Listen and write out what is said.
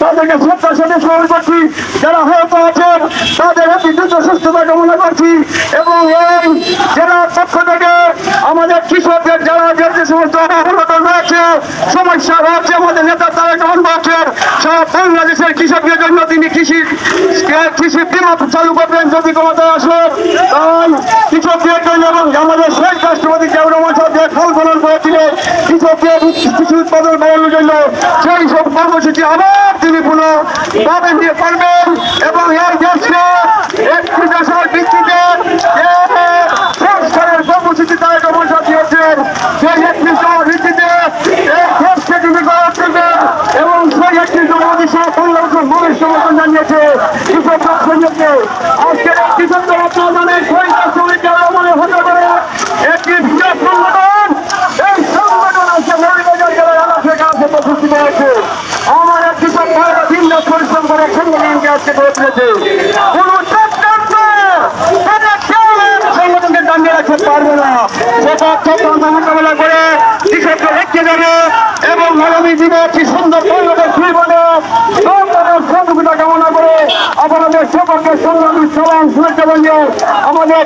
তাদেরকে শ্রদ্ধার সাথে স্মরণ করছি, যারা আহত আছেন, তাদের দ্রুত সুস্থতা কামনা করছি এবং এই জেলার পক্ষ থেকে আমাদের কৃষকদের যারা যে সমস্ত আহত রয়েছে, সমস্যা রয়েছে, আমাদের নেতা তারেক রহমান বলছেন, সারা বাংলাদেশের কৃষকদের জন্য তিনি কৃষি কৃষি বিমা চালু করবেন যদি ক্ষমতায় আসে, তাই কৃষকদের জন্য এবং আমাদের শেখ রাষ্ট্রপতি জিয়াউর রহমান সাহেব যে ফলন করেছিলেন, কৃষকদের কৃষি উৎপাদন বাড়ানোর জন্য সেই সব কর্মসূচি আবার তিনি পুনঃ পাবেন দিয়ে পারবেন এবং এই দেশকে একটি দেশের ভিত্তিতে যে সংস্কারের কর্মসূচি তারা কর্মসূচি দিয়েছেন সেই একটি দেশের ভিত্তিতে এই দেশকে তিনি গড়ে তুলবেন এবং সেই একটি জনদিশা বাংলাদেশের মানুষ সমর্থন জানিয়েছে কৃষক সৈন্যকে আজকের কৃষকদের আন্দোলনের শহীদ রাষ্ট্রপতি জিয়াউর রহমানের হতে পারে একটি বৃহৎ সংগঠন। এই সংগঠন আজকে মৌলবাজার জেলার আলাপের কাছে উপস্থিত হয়েছে। আমার এক কৃষক ভাইরা রাত পরিশ্রম করে সংগঠনকে আজকে গড়ে তুলেছে। কোন সংগঠনকে দাঁড়িয়ে রাখতে পারবে না। সেটা মোকাবেলা করে কৃষককে রেখে যাবে এবং আগামী দিনে একটি সুন্দর আপনাদের সকলকে সংগ্রামী সবাই শুভেচ্ছা বলিয়ে আমাদের